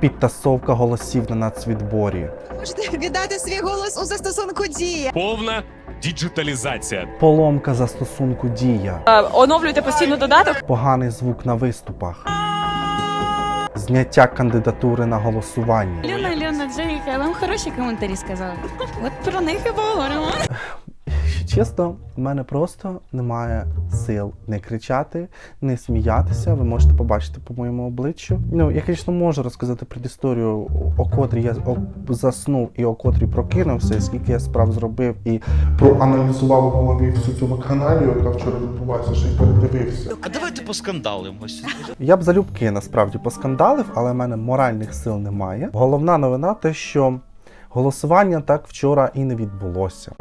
підтасовка голосів на нацвідборі, Можете віддати свій голос у застосунку дія. Повна діджиталізація. поломка застосунку дія, Е, Оновлюйте постійно додаток. поганий звук на виступах, зняття кандидатури на голосування. Лена, Лена, Джеріка, я вам хороші коментарі сказала. От про них і поговоримо. Чесно, в мене просто немає сил не кричати, не сміятися. Ви можете побачити по моєму обличчю. Ну, я, звісно, можу розказати предісторію, о котрій я заснув і о котрій прокинувся, і скільки я справ зробив, і проаналізував в голові всю цю вакханалію, яка вчора відбувається, що й передивився. А давайте поскандалимось. Я б залюбки насправді поскандалив, але в мене моральних сил немає. Головна новина те, що голосування так вчора і не відбулося.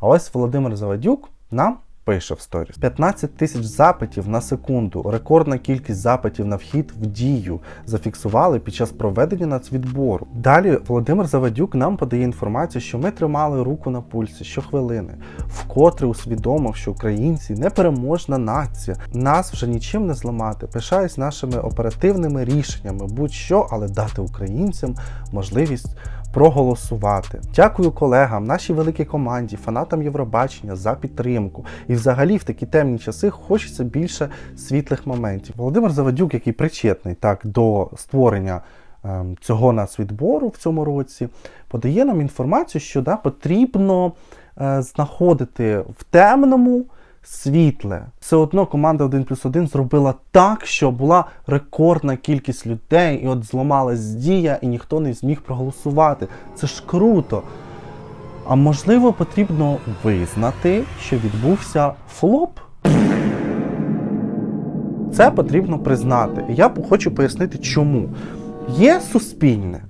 А ось Володимир Завадюк нам пише в сторіс: 15 тисяч запитів на секунду. Рекордна кількість запитів на вхід в дію зафіксували під час проведення нацвідбору. Далі Володимир Завадюк нам подає інформацію, що ми тримали руку на пульсі щохвилини, вкотре усвідомив, що українці непереможна нація. Нас вже нічим не зламати. Пишаюсь нашими оперативними рішеннями, будь-що, але дати українцям можливість проголосувати. Дякую колегам, нашій великій команді, фанатам Євробачення за підтримку. І взагалі в такі темні часи хочеться більше світлих моментів. Володимир Завадюк, який причетний так до створення ем, цього нацвідбору в цьому році, подає нам інформацію, що да, потрібно е, знаходити в темному світле. Все одно команда 1 плюс 1 зробила так, що була рекордна кількість людей, і от зламалась дія, і ніхто не зміг проголосувати. Це ж круто. А можливо, потрібно визнати, що відбувся флоп. Це потрібно признати. І я хочу пояснити, чому. Є суспільне.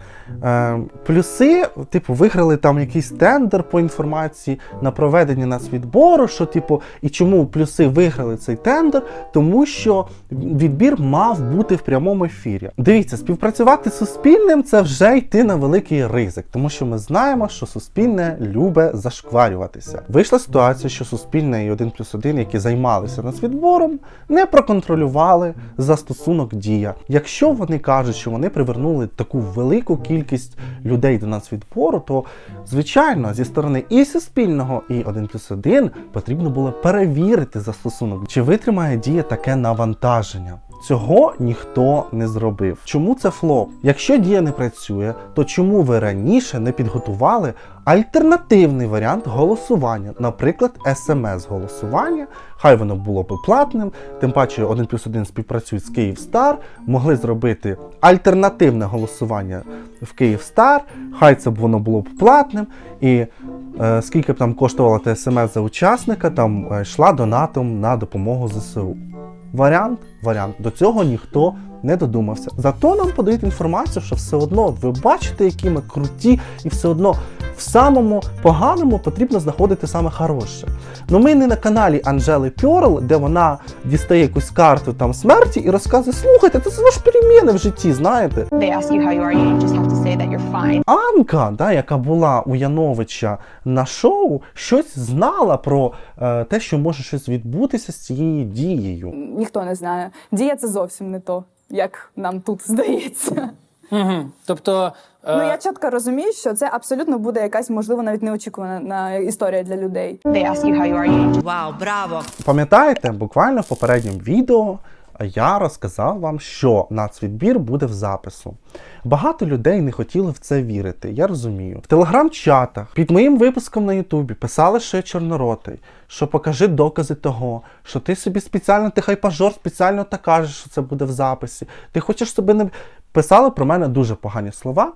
Е, плюси, типу, виграли там якийсь тендер по інформації на проведення нацвідбору, що, типу, і чому плюси виграли цей тендер? Тому що відбір мав бути в прямому ефірі. Дивіться, співпрацювати з суспільним це вже йти на великий ризик, тому що ми знаємо, що суспільне любе зашкварюватися. Вийшла ситуація, що суспільне і 1 плюс 1, які займалися нацвідбором, не проконтролювали застосунок дія. Якщо вони кажуть, що вони привернули таку велику кількість людей до нас відпору, то звичайно зі сторони і суспільного, і 1 плюс 1 потрібно було перевірити застосунок, чи витримає дія таке навантаження. Цього ніхто не зробив. Чому це флоп? Якщо дія не працює, то чому ви раніше не підготували альтернативний варіант голосування, наприклад, смс-голосування? Хай воно було би платним, тим паче 1 плюс 1 співпрацюють з Київстар, могли зробити альтернативне голосування в Київстар, хай це б воно було б платним, і е, скільки б там коштувала та смс за учасника, там е, йшла донатом на допомогу ЗСУ. Варіант, варіант. До цього ніхто не додумався. Зато нам подають інформацію, що все одно ви бачите, які ми круті, і все одно в самому поганому потрібно знаходити саме хороше. Ну ми не на каналі Анжели Пьорл, де вона дістає якусь карту там смерті і розказує: слухайте, це ж переміни в житті, знаєте. Анка, да, яка була у Яновича на шоу, щось знала про е, те, що може щось відбутися з цією дією. ніхто не знає. Дія це зовсім не то, як нам тут здається. Угу. Тобто, е, Ну я чітко розумію, що це абсолютно буде якась можливо навіть неочікувана на історія для людей. They ask you how you are, Вау, браво! Пам'ятаєте, буквально в попередньому відео я розказав вам, що нацвідбір буде в запису. Багато людей не хотіли в це вірити, я розумію. В телеграм-чатах під моїм випуском на Ютубі писали, що я чорноротий, що покажи докази того, що ти собі спеціально, ти хайпажор спеціально так кажеш, що це буде в записі. Ти хочеш собі не писали про мене дуже погані слова.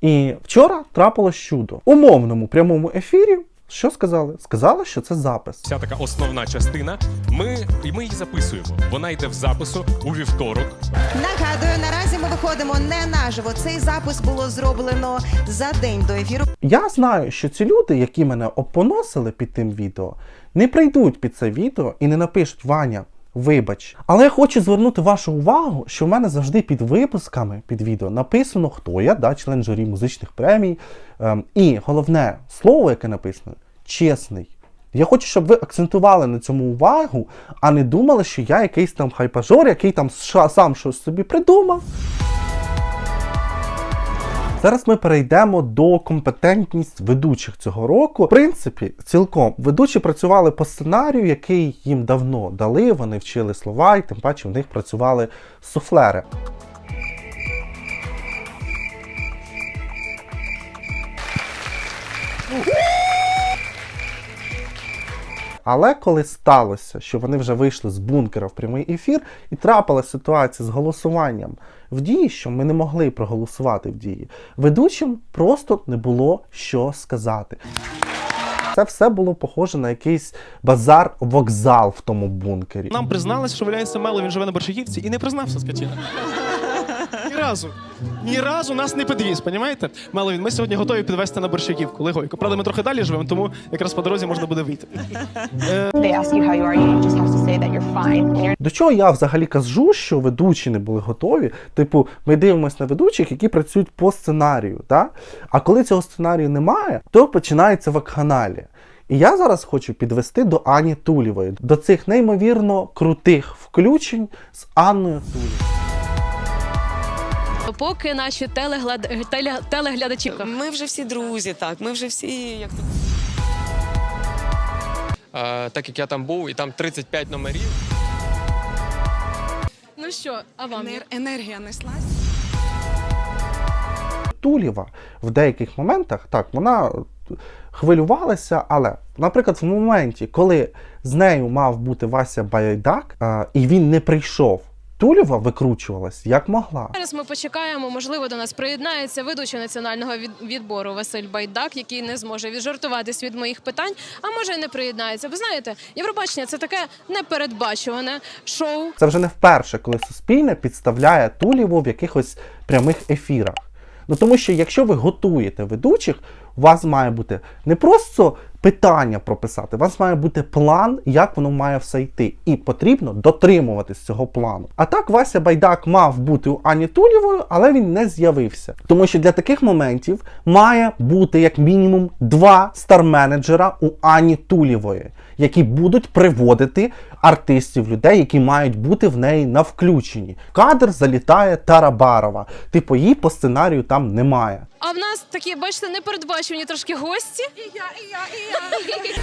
І вчора трапилось чудо. У мовному прямому ефірі. Що сказали? Сказали, що це запис. Вся така основна частина. Ми, і ми її записуємо. Вона йде в запису у вівторок. Нагадую, наразі ми виходимо не наживо. Цей запис було зроблено за день до ефіру. Я знаю, що ці люди, які мене опоносили під тим відео, не прийдуть під це відео і не напишуть Ваня. Вибач, але я хочу звернути вашу увагу, що в мене завжди під випусками під відео написано, хто я, да, член журі музичних премій. Ем, і головне слово, яке написано чесний. Я хочу, щоб ви акцентували на цьому увагу, а не думали, що я якийсь там хайпажор, який там сам щось собі придумав. Зараз ми перейдемо до компетентність ведучих цього року. В принципі, цілком ведучі працювали по сценарію, який їм давно дали. Вони вчили слова, і тим паче в них працювали суфлери. Але коли сталося, що вони вже вийшли з бункера в прямий ефір, і трапилася ситуація з голосуванням в дії, що ми не могли проголосувати в дії, ведучим просто не було що сказати. Це все було похоже на якийсь базар-вокзал в тому бункері. Нам призналися, що виявляється Мело, він живе на Борщагівці і не признався скотіна. Ні разу. Ні разу нас не підвіз, понімаєте? Меловін, ми сьогодні готові підвезти на Борщагівку, Легойко. Правда, ми трохи далі живемо, тому якраз по дорозі можна буде вийти. You're До чого я взагалі кажу, що ведучі не були готові? Типу, ми дивимося на ведучих, які працюють по сценарію. Да? А коли цього сценарію немає, то починається вакханалія. І я зараз хочу підвести до Ані Тулєвої, до цих неймовірно крутих включень з Анною Тулєвою. Поки наші телеглад... теле... телеглядачі. Ми вже всі друзі, так. Ми вже всі як то Е, так як я там був, і там 35 номерів. Ну що, а вам? енергія неслась. Тулєва в деяких моментах так вона хвилювалася, але, наприклад, в моменті, коли з нею мав бути Вася Байдак, а, і він не прийшов, Тулєва викручувалась як могла. Зараз ми почекаємо. Можливо, до нас приєднається ведучий національного відбору Василь Байдак, який не зможе віджартуватись від моїх питань, а може й не приєднається. Ви знаєте, Євробачення це таке непередбачуване шоу. Це вже не вперше, коли Суспільне підставляє Тулєву в якихось прямих ефірах. Ну тому що якщо ви готуєте ведучих, у вас має бути не просто питання прописати, у вас має бути план, як воно має все йти. І потрібно дотримуватись цього плану. А так Вася Байдак мав бути у Ані Тулєвою, але він не з'явився. Тому що для таких моментів має бути як мінімум два стар-менеджера у Ані Тулєвої, які будуть приводити артистів, людей, які мають бути в неї на включенні. Кадр залітає Тарабарова. Типу, її по сценарію там немає. А в нас такі, бачите, непередбачені трошки гості. І я, і я, і я.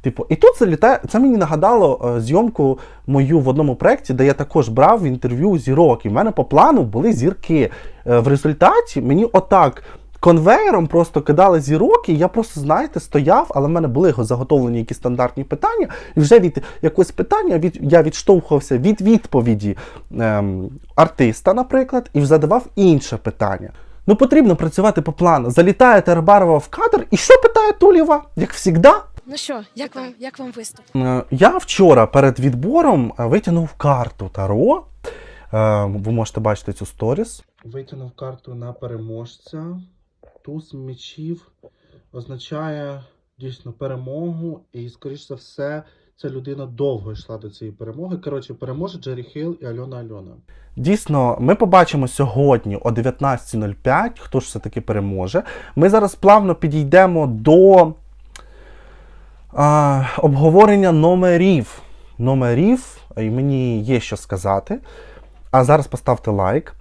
Типу, і тут залітає. Це мені нагадало е, зйомку мою в одному проєкті, де я також брав інтерв'ю зірок. І в мене по плану були зірки. Е, в результаті мені отак. Конвеєром просто кидали зірок, і я просто, знаєте, стояв, але в мене були його заготовлені якісь стандартні питання, і вже від якогось питання від, я відштовхувався від відповіді ем, артиста, наприклад, і задавав інше питання. Ну, потрібно працювати по плану. Залітає Тербарова в кадр, і що питає Тулєва? Як завжди, Ну що, як вам як вам виступ? Е, Я вчора перед відбором е, витягнув карту Таро. Е, Ви можете бачити цю сторіс. Витягнув карту на переможця. Туз мечів означає дійсно перемогу, і, скоріш за все, ця людина довго йшла до цієї перемоги. Коротше, переможе Джері Хейл і Альона Альона. Дійсно, ми побачимо сьогодні о 19.05, хто ж все-таки переможе. Ми зараз плавно підійдемо до а, обговорення номерів. Номерів, і мені є що сказати. А зараз поставте лайк.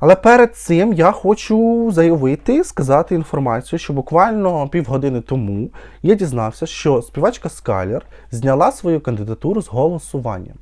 Але перед цим я хочу заявити, сказати інформацію, що буквально півгодини тому я дізнався, що співачка Скалер зняла свою кандидатуру з голосування.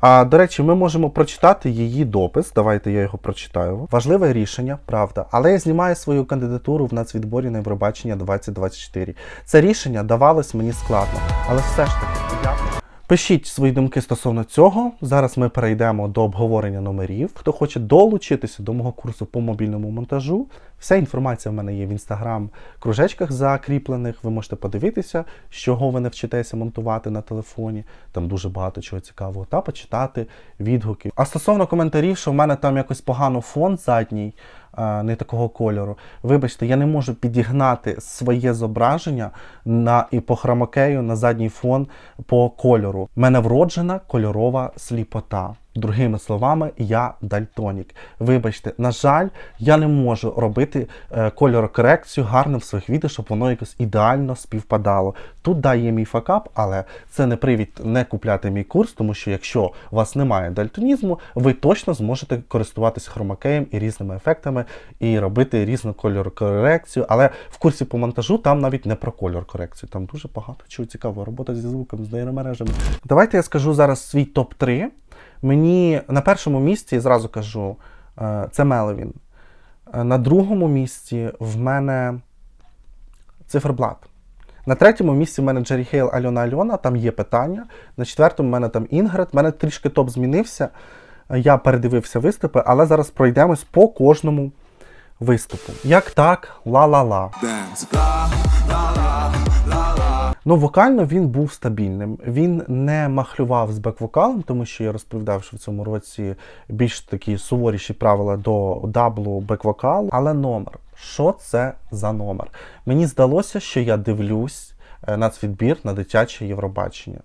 А до речі, ми можемо прочитати її допис. Давайте я його прочитаю. Важливе рішення, правда. Але я знімаю свою кандидатуру в нацвідборі на Євробачення 2024. Це рішення давалось мені складно, але все ж таки дякую. Пишіть свої думки стосовно цього. Зараз ми перейдемо до обговорення номерів. Хто хоче долучитися до мого курсу по мобільному монтажу, вся інформація в мене є в інстаграм кружечках закріплених. Ви можете подивитися, з чого ви навчитеся монтувати на телефоні. Там дуже багато чого цікавого, та почитати відгуки. А стосовно коментарів, що в мене там якось погано фон задній. Не такого кольору. Вибачте, я не можу підігнати своє зображення на і по хромакею на задній фон по кольору. У мене вроджена кольорова сліпота. Другими словами, я дальтонік. Вибачте, на жаль, я не можу робити е, кольорокорекцію гарним в своїх відео, щоб воно якось ідеально співпадало. Тут да, є мій факап, але це не привід не купляти мій курс, тому що якщо у вас немає дальтонізму, ви точно зможете користуватися хромакеєм і різними ефектами і робити різну кольорокорекцію. Але в курсі по монтажу там навіть не про кольор корекцію. Там дуже багато чого цікавого. Робота зі звуком, з нейромережами. Давайте я скажу зараз свій топ-3. Мені на першому місці зразу кажу, е, це Меловін. Е, На другому місці в мене циферблат. На третьому місці в мене Джері Хейл Альона Альона, там є питання. На четвертому в мене там Інгрид. В мене трішки топ змінився. Е, Я передивився виступи, але зараз пройдемось по кожному виступу. Як так, ла-ла-ла. Ну, вокально він був стабільним. Він не махлював з бек-вокалом, тому що я розповідав, що в цьому році більш такі суворіші правила до даблу бек-вокалу. Але номер. Що це за номер? Мені здалося, що я дивлюсь на нацвідбір на дитяче Євробачення.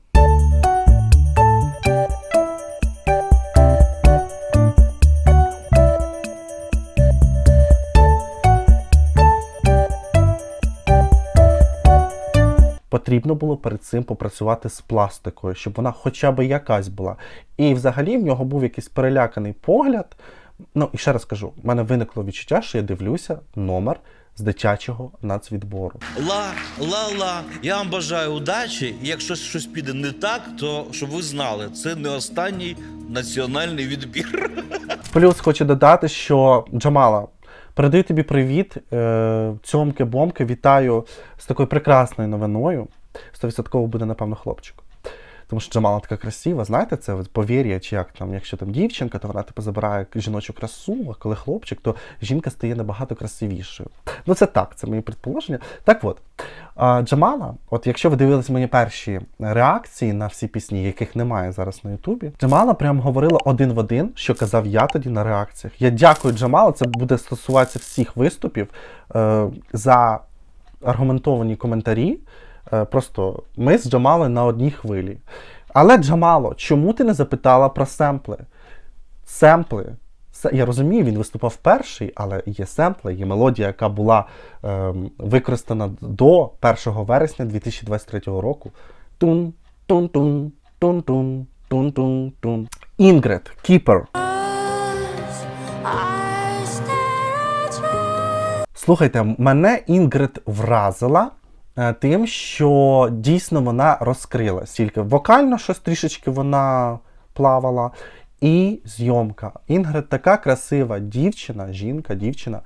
Потрібно було перед цим попрацювати з пластикою, щоб вона хоча б якась була. І взагалі в нього був якийсь переляканий погляд. Ну і ще раз кажу, в мене виникло відчуття, що я дивлюся номер з дитячого нацвідбору. Ла, ла, ла. Я вам бажаю удачі. І якщо щось піде не так, то щоб ви знали, це не останній національний відбір. Плюс хочу додати, що Джамала, передаю тобі привіт. Е, Цьомки-бомки, вітаю з такою прекрасною новиною. 100% буде, напевно, хлопчик. Тому що Джамала така красива, знаєте, це повір'я, чи як там, якщо там дівчинка, то вона типу забирає жіночу красу, а коли хлопчик, то жінка стає набагато красивішою. Ну це так, це мої предположення. Так от, Джамала, от якщо ви дивились мої перші реакції на всі пісні, яких немає зараз на Ютубі, Джамала прям говорила один в один, що казав я тоді на реакціях. Я дякую Джамала, це буде стосуватися всіх виступів е, за аргументовані коментарі. Е, Просто ми з Джамалою на одній хвилі. Але Джамало, чому ти не запитала про семпли? Семпли. Я розумію, він виступав перший, але є семпли, є мелодія, яка була ем, використана до 1 вересня 2023 року. Тун, тун, тун, тун, тун, тун, тун, тун. Інгрид, Кіпер. Слухайте, мене Інгрид вразила тим, що дійсно вона розкрилась. Тільки вокально щось трішечки вона плавала. І зйомка. Інгрид така красива дівчина, жінка, дівчина.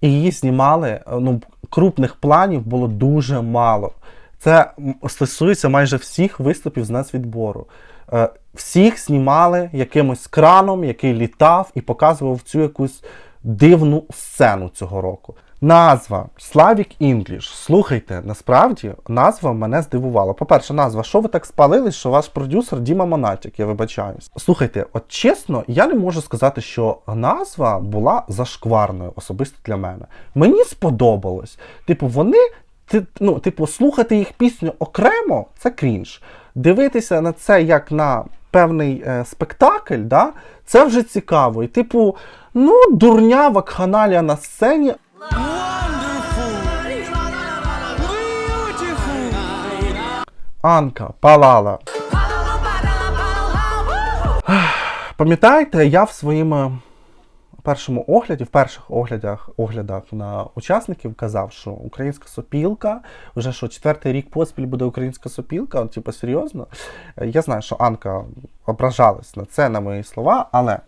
І її знімали. е, Ну, крупних планів було дуже мало. Це стосується майже всіх виступів з нацвідбору. Е, Всіх знімали якимось краном, який літав і показував цю якусь дивну сцену цього року. Назва Slavic English. Слухайте, насправді назва мене здивувала. По-перше, назва, що ви так спалили, що ваш продюсер Діма Монатік, я вибачаюсь. Слухайте, от чесно, я не можу сказати, що назва була зашкварною особисто для мене. Мені сподобалось. Типу, вони, ну, типу, слухати їх пісню окремо це крінж. Дивитися на це як на певний е, спектакль, да, це вже цікаво. І, типу, ну, дурня вакханалія на сцені, Анка палала. Пам'ятаєте, я в своєму першому огляді, в перших оглядах, оглядах на учасників казав, що українська сопілка, вже що четвертий рік поспіль буде українська сопілка, от, типу, серйозно. Е, Я знаю, що Анка ображалась на це, на мої слова, але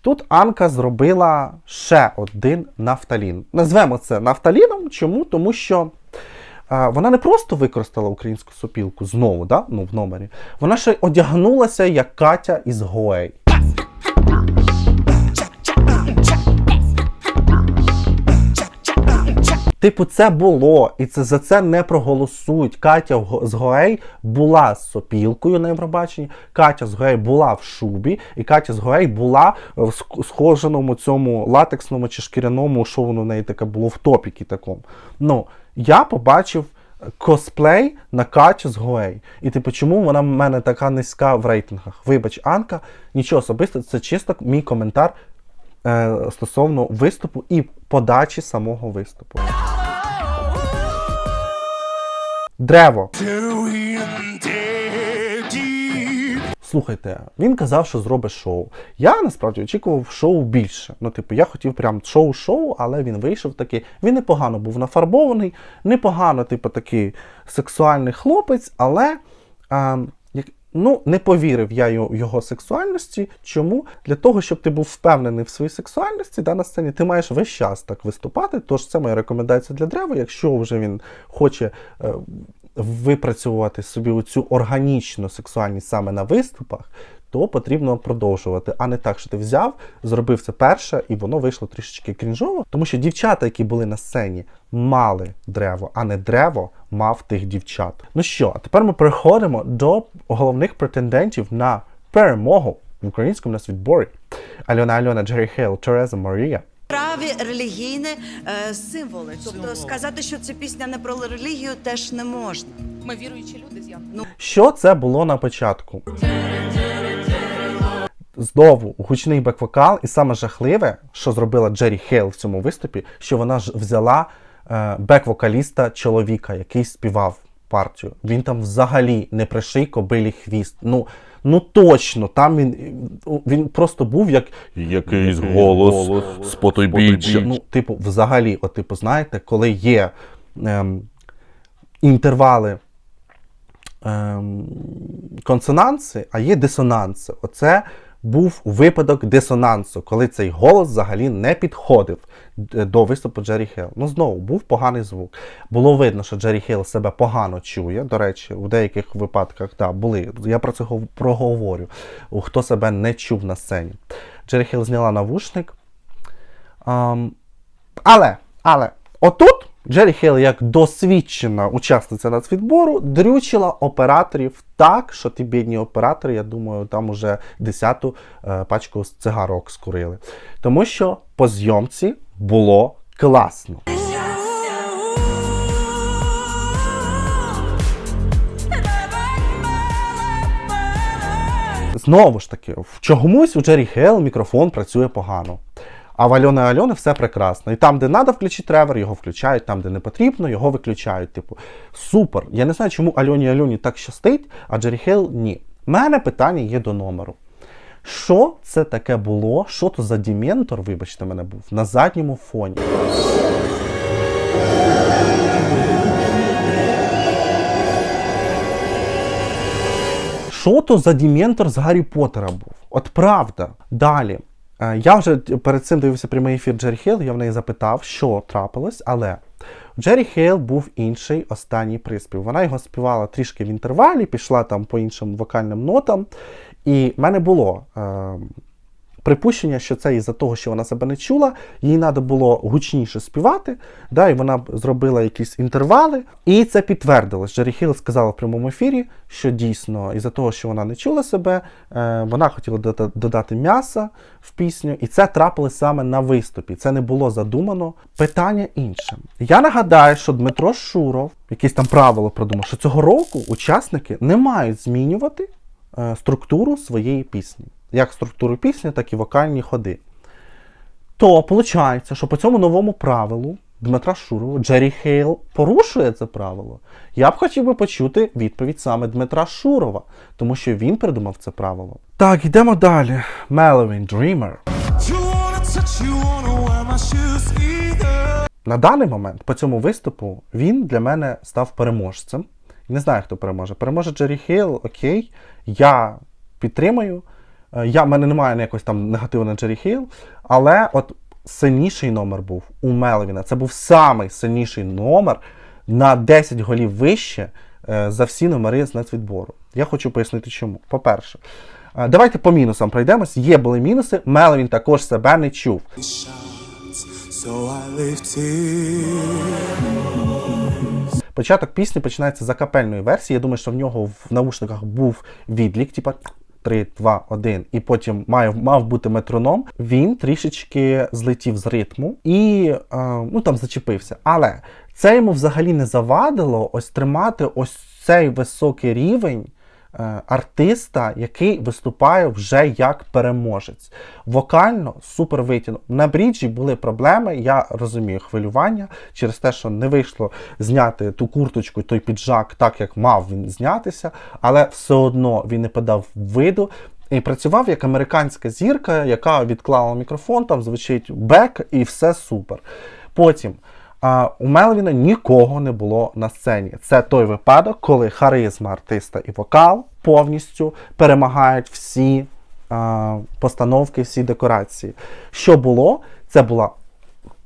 тут Анка зробила ще один нафталін. Назвемо це нафталіном. Чому? Тому що. Вона не просто використала українську сопілку знову, да? ну, в номері. Вона ще одягнулася як Катя із Гоей. Типу, це було, і це за це не проголосують. Катя з Гоей була з сопілкою на Євробаченні, Катя з Гоей була в шубі, і Катя з Гоей була в схоженому цьому латексному чи шкіряному, що воно в неї таке було в топіки такому. Ну, я побачив косплей на Катю з Гоей. І типу, чому вона в мене така низька в рейтингах? Вибач, Анка, нічого особистого, це чисто мій коментар е, стосовно виступу і подачі самого виступу. Древо. Слухайте, він казав, що зробить шоу. Я насправді очікував шоу більше. Ну, типу, я хотів прям шоу-шоу, але він вийшов такий. Він непогано був нафарбований, непогано, типу, такий сексуальний хлопець, але. А, як, Ну, не повірив я його, сексуальності. Чому? Для того, щоб ти був впевнений в своїй сексуальності да, на сцені, ти маєш весь час так виступати. Тож це моя рекомендація для древа. Якщо вже він хоче е, випрацьовувати собі цю органічну сексуальність саме на виступах, то потрібно продовжувати, а не так, що ти взяв, зробив це перше, і воно вийшло трішечки крінжово. Тому що дівчата, які були на сцені, мали древо, а не древо мав тих дівчат. Ну що, а тепер ми переходимо до головних претендентів на перемогу в українському нас відборі. Альона Альона, Джері Хейл, Тереза Марія. Праві релігійні е, символи. Тобто сказати, що це пісня не про релігію, теж не можна. Ми віруючі люди з Ян. Що це було на початку? Знову гучний бек-вокал, і саме жахливе, що зробила Джері Хейл в цьому виступі, що вона ж взяла е, бек-вокаліста чоловіка, який співав партію. Він там взагалі не приший кобилі хвіст. Ну, ну точно, там він, він просто був як Якийсь голос з потойбіччя. Ну, типу, взагалі, от, типу, знаєте, коли є ем, інтервали ем, консонанси, а є дисонанси. Оце був випадок дисонансу, коли цей голос взагалі не підходив до виступу Джері Хейл. Ну, знову, був поганий звук. Було видно, що Джері Хейл себе погано чує. До речі, у деяких випадках да, були. Я про це проговорю. Хто себе не чув на сцені. Джері Хейл зняла навушник. Ам, але, але, отут Джері Хейл, як досвідчена учасниця нацвідбору, дрючила операторів так, що ті бідні оператори, я думаю, там уже десяту е, пачку цигарок скурили. Тому що по зйомці було класно. Знову ж таки, в чомусь у Джері Хейл мікрофон працює погано. А в Альони Альони все прекрасно. І там, де треба включити тревер, його включають, там, де не потрібно, його виключають. Типу, супер. Я не знаю, чому Альоні Альоні так щастить, а Джері Хейл ні. У мене питання є до номеру. Що це таке було? Що то за дементор, вибачте мене, був на задньому фоні? Що то за дементор з Гаррі Поттера був? От правда. Далі. Е, Я вже перед цим дивився прямий ефір Джері Хейл, я в неї запитав, що трапилось, але у Джері Хейл був інший останній приспів. Вона його співала трішки в інтервалі, пішла там по іншим вокальним нотам. І в мене було е, припущення, що це із-за того, що вона себе не чула, їй треба було гучніше співати, да, і вона зробила якісь інтервали. І це підтвердилось. Джері Хіл сказала в прямому ефірі, що дійсно, із-за того, що вона не чула себе, е, вона хотіла додати м'яса в пісню, і це трапилось саме на виступі. Це не було задумано. Питання інше. Я нагадаю, що Дмитро Шуров, якесь там правило продумав, що цього року учасники не мають змінювати е, структуру своєї пісні. Як структуру пісні, так і вокальні ходи. То виходить, що по цьому новому правилу Дмитра Шурова Джері Хейл порушує це правило. Я б хотів би почути відповідь саме Дмитра Шурова, тому що він придумав це правило. Так, йдемо далі. Меловін Dreamer. На даний момент по цьому виступу він для мене став переможцем. Не знаю, хто переможе. Переможе Джері Хейл, окей. Я підтримую. Е, Я, в мене немає ніякось там негативу на Джері Хейл, але от сильніший номер був у Мелвіна. Це був самий сильніший номер на 10 голів вище е, за всі номери з нацвідбору. Я хочу пояснити чому. По-перше, е, давайте по мінусам пройдемось. Є були мінуси. Мелвін також себе не чув. Початок пісні починається з акапельної версії. Я думаю, що в нього в наушниках був відлік, типа 3, 2, 1, і потім мав, мав бути метроном, він трішечки злетів з ритму і е, ну, там зачепився. Але це йому взагалі не завадило ось тримати ось цей високий рівень артиста, який виступає вже як переможець. Вокально супер витягнув. На бріджі були проблеми. Я розумію хвилювання через те, що не вийшло зняти ту курточку, той піджак, так як мав він знятися, але все одно він не подав виду. І працював як американська зірка, яка відклала мікрофон, там звучить бек, і все супер. Потім а, у Мелвіна нікого не було на сцені. Це той випадок, коли харизма артиста і вокал повністю перемагають всі а, постановки, всі декорації. Що було? Це була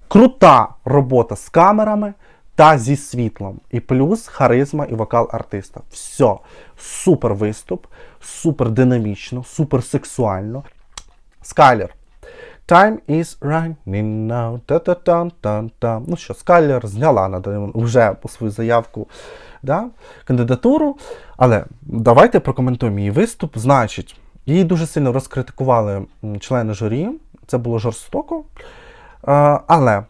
крута робота з камерами та зі світлом. І плюс харизма і вокал артиста. Все. Супер виступ, супер динамічно, супер сексуально. Скайлер. Time is running now. Та-та-тан-тан-тан. Ну що, Скайлер зняла на вже свою заявку, да, кандидатуру. Але давайте прокоментуємо її виступ. Значить, її дуже сильно розкритикували члени журі. Це було жорстоко. Але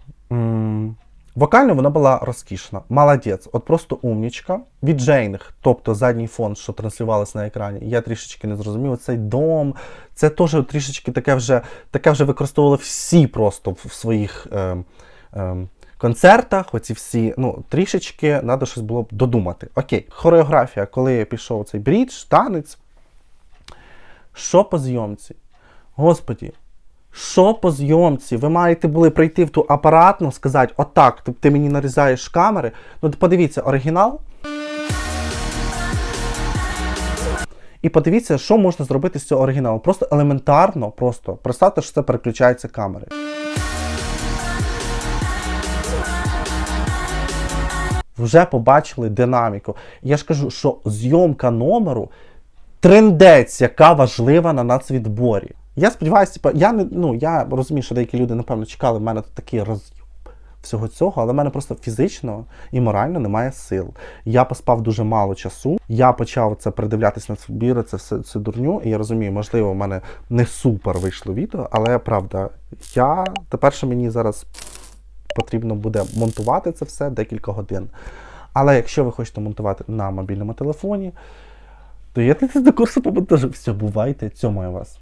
вокально вона була розкішна. Молодець, от просто умнічка. Від Джейнг, тобто задній фон, що транслювалося на екрані, я трішечки не зрозумів. Цей дом, це теж трішечки таке вже, таке вже використовували всі просто в, своїх. Е, е, Концертах, оці всі, ну, трішечки треба щось було б додумати. Окей, хореографія, коли пішов цей брідж, танець. Що по зйомці? Господі, що по зйомці? Ви маєте були прийти в ту апаратну, сказати, отак, ти, ти мені нарізаєш камери. Ну, подивіться, оригінал. І подивіться, що можна зробити з цього оригіналу. Просто елементарно, просто представте, що це переключаються камери. Вже побачили динаміку. Я ж кажу, що зйомка номеру трендець, яка важлива на нацвідборі. Я сподіваюся, типу, я не ну я розумію, що деякі люди, напевно, чекали, в мене такий роз'єб всього цього, але в мене просто фізично і морально немає сил. Я поспав дуже мало часу. Я почав це придивлятися на відбір, це все це дурню. І я розумію, можливо, в мене не супер вийшло відео, але правда, я тепер що мені зараз потрібно буде монтувати це все декілька годин. Але якщо ви хочете монтувати на мобільному телефоні, то єднайтесь до курсу по монтажу. Все, бувайте, цьому я вас.